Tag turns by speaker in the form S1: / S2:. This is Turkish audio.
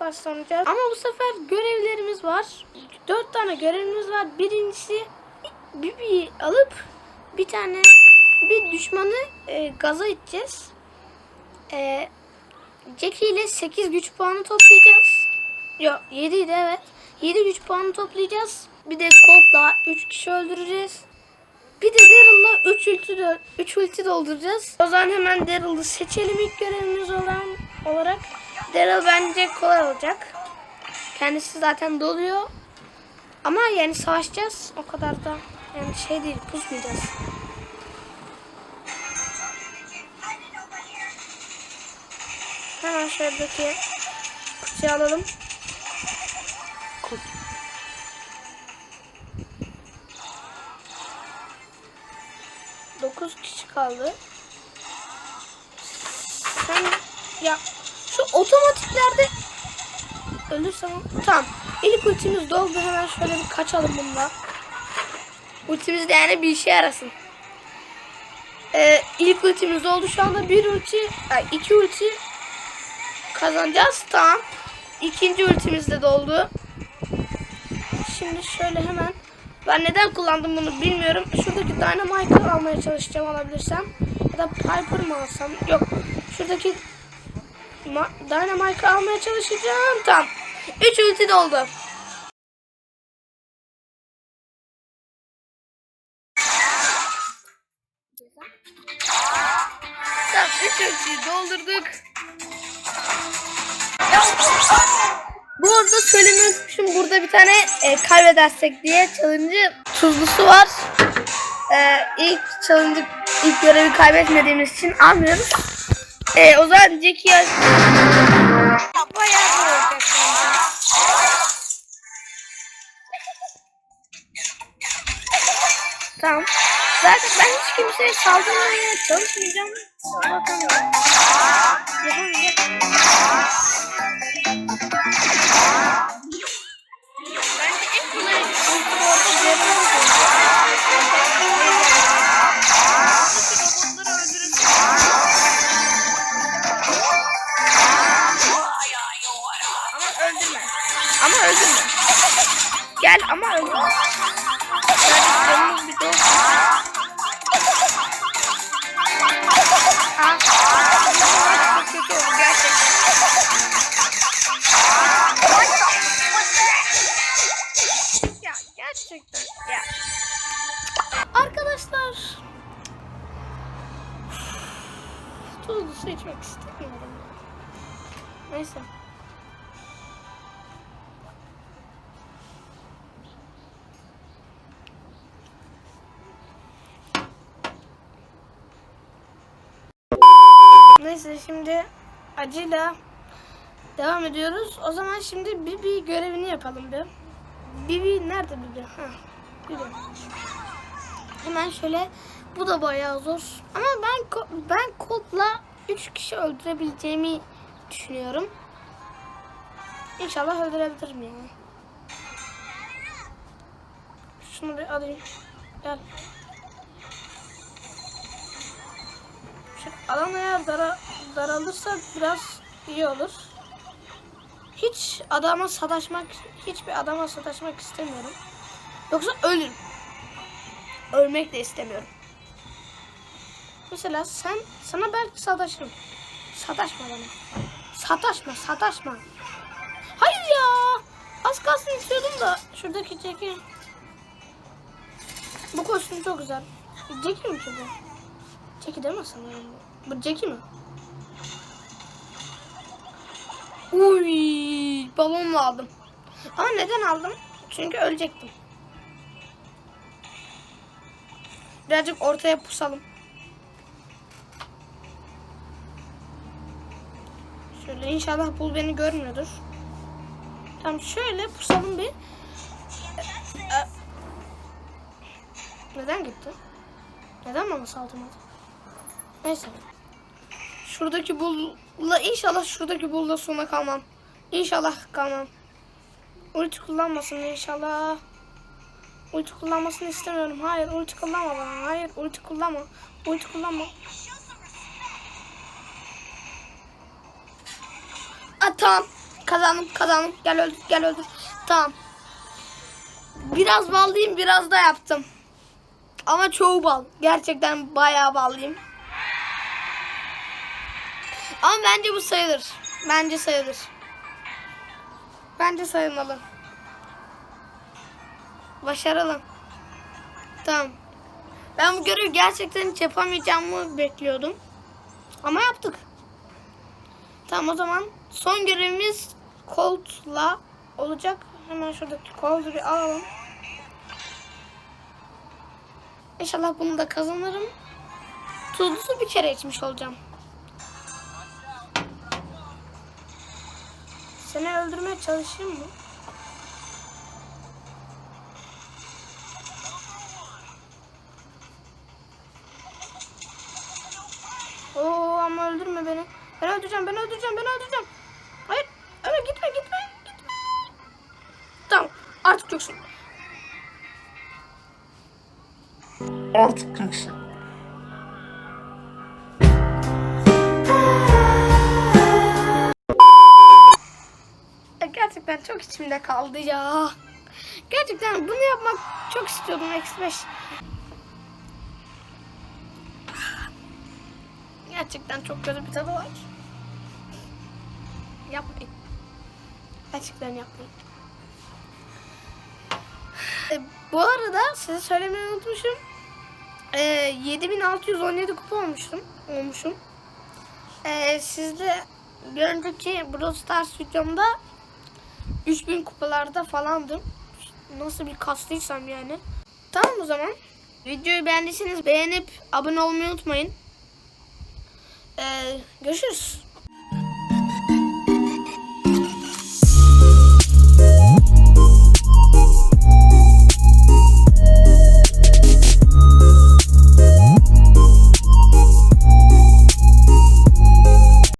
S1: başlanacağız. Ama bu sefer görevlerimiz var. Dört tane görevimiz var. Birincisi Bibi'yi alıp bir tane bir düşmanı e, gaza iteceğiz. E, Jackie ile 8 güç puanı toplayacağız. Yok 7 idi evet. 7 güç puanı toplayacağız. Bir de Colt'la 3 kişi öldüreceğiz. Bir de Daryl'la 3 ulti, dö- üç ulti dolduracağız. O zaman hemen Daryl'ı seçelim ilk görevimiz olan olarak. Daryl bence kolay olacak. Kendisi zaten doluyor. Ama yani savaşacağız. O kadar da yani şey değil pusmayacağız. Hemen şuradaki kutuyu alalım. Dokuz kişi kaldı. Sen ya şu otomatiklerde ölürsem tamam. İlk ultimiz doldu hemen şöyle bir kaçalım bununla. Ultimiz de yani bir işe yarasın. Ee, ilk ultimiz oldu şu anda bir ulti, ay, iki ulti kazanacağız. Tamam. İkinci ultimiz de doldu. Şimdi şöyle hemen ben neden kullandım bunu bilmiyorum. Şuradaki Dynamite'ı almaya çalışacağım alabilirsem. Ya da Piper mı alsam? Yok. Şuradaki Ma- Dynamite'ı almaya çalışacağım. Tamam. 3 ulti doldu. Tamam 3 ultiyi doldurduk. Bu arada söylemeyi unutmuşum. Burada bir tane e, kaybedersek diye challenge tuzlusu var. E, ilk challenge ilk görevi kaybetmediğimiz için almıyoruz. E, o zaman Jackie'ye bayağı zor olacak. Tamam. Zaten ben hiç kimseye saldırmaya çalışmayacağım. Bakalım. Yapamayacak. Gel ama. Ya gerçekten ya. Arkadaşlar. Tuzlu su içmek istemiyorum. Neyse. Şimdi acıyla devam ediyoruz. O zaman şimdi Bibi görevini yapalım bir. Bibi nerede Bibi? Ha, Bibi. Hemen şöyle bu da bayağı zor. Ama ben ben Colt'la 3 kişi öldürebileceğimi düşünüyorum. İnşallah öldürebilirim yani. Şunu bir alayım. Gel. Şu alan eğer dara, daralırsa biraz iyi olur. Hiç adama sataşmak, hiçbir adama sataşmak istemiyorum. Yoksa ölürüm. Ölmek de istemiyorum. Mesela sen, sana belki sataşırım. Sataşma bana. Sataşma, sataşma. Hayır ya. Az kalsın istiyordum da. Şuradaki Jackie. Bu kostüm çok güzel. Jackie mi ki bu? Jackie değil mi sanırım bu? Bu mi? Uy, balonla aldım. Ama neden aldım? Çünkü ölecektim. Birazcık ortaya pusalım. Şöyle inşallah bul beni görmüyordur. Tamam şöyle pusalım bir. Ee, Neden gitti? Neden bana saldırmadı? Neyse. Şuradaki bulla inşallah şuradaki bulla sona kalmam. İnşallah kalmam. Ulti kullanmasın inşallah. Ulti kullanmasını istemiyorum. Hayır ulti kullanma bana. Hayır ulti kullanma. Ulti kullanma. Aa, tamam. Kazandım kazandım. Gel öldür gel öldür. Tamam. Biraz ballıyım biraz da yaptım. Ama çoğu bal. Gerçekten bayağı ballıyım. Ama bence bu sayılır. Bence sayılır. Bence sayılmalı. Başaralım. Tamam. Ben bu görevi gerçekten hiç yapamayacağımı bekliyordum. Ama yaptık. Tamam o zaman son görevimiz Colt'la olacak. Hemen şuradaki Colt'u alalım. İnşallah bunu da kazanırım. Tuzlu su bir kere içmiş olacağım. Seni öldürmeye çalışayım mı? Oo ama öldürme beni. Ben öldüreceğim, ben öldüreceğim, ben öldüreceğim. Hayır, öyle gitme, gitme, gitme. Tamam, artık yoksun.
S2: Artık yoksun.
S1: Gerçekten çok içimde kaldı ya. Gerçekten bunu yapmak çok istiyordum X5. Gerçekten çok kötü bir tadı var. Yapmayın. Gerçekten yapmayın. E, bu arada size söylemeyi unutmuşum. E, 7617 kupa olmuştum. Olmuşum. E, sizle bir önceki Brawl Stars videomda 3000 kupalarda falandım. Nasıl bir kastıysam yani. Tamam o zaman. Videoyu beğendiyseniz beğenip abone olmayı unutmayın. Ee, görüşürüz.